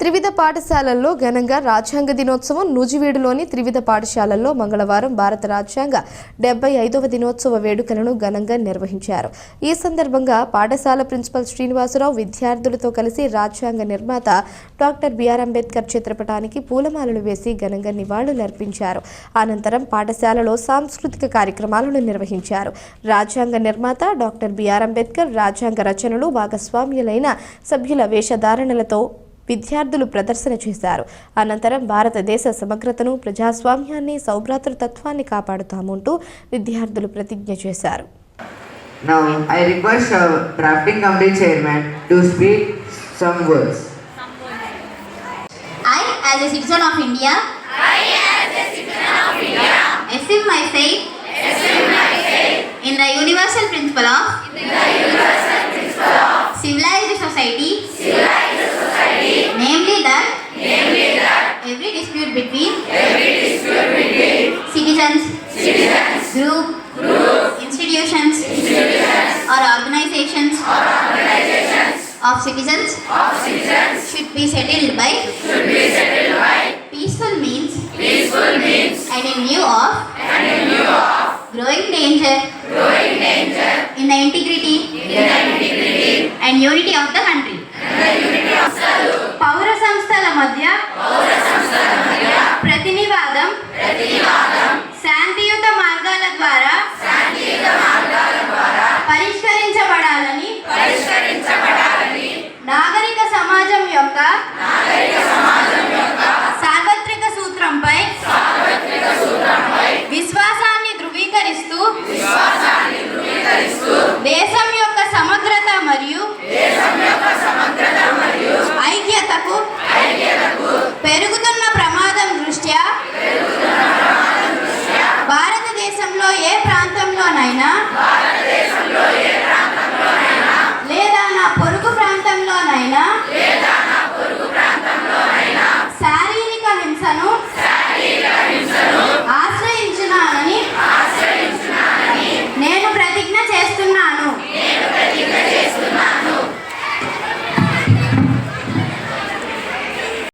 త్రివిధ పాఠశాలల్లో ఘనంగా రాజ్యాంగ దినోత్సవం నూజివీడులోని త్రివిధ పాఠశాలల్లో మంగళవారం భారత రాజ్యాంగ డెబ్బై ఐదవ దినోత్సవ వేడుకలను ఘనంగా నిర్వహించారు. ఈ సందర్భంగా పాఠశాల ప్రిన్సిపల్ శ్రీనివాసరావు విద్యార్థులతో కలిసి రాజ్యాంగ నిర్మాత డాక్టర్ బిఆర్ అంబేద్కర్ చిత్రపటానికి పూలమాలలు వేసి ఘనంగా నివాళులర్పించారు. అనంతరం పాఠశాలలో సాంస్కృతిక కార్యక్రమాలను నిర్వహించారు. రాజ్యాంగ నిర్మాత డాక్టర్ బిఆర్ అంబేద్కర్ రాజ్యాంగ రచనలు భాగస్వామ్యులైన సభ్యుల వేషధారణలతో విద్యార్థులు ప్రదర్శన చేశారు. అనంతరం భారతదేశ సమగ్రతను ప్రజాస్వామ్యాన్ని సౌభ్రాతృతత్వాన్ని కాపాడుతామంటూ విద్యార్థులు ప్రతిజ్ఞ చేశారు. In the universal principle of, in the universal principle of civilized society, group, group institutions, institutions. or, organizations, or organizations. of citizens, of citizens. should, be settled by, should be settled by peaceful means, peaceful means and in view of, and in view of growing danger, growing danger in the integrity, in the integrity and unity of the country. And the unity of the భారతదేశంలో ఏ ప్రాంతంలోనైనా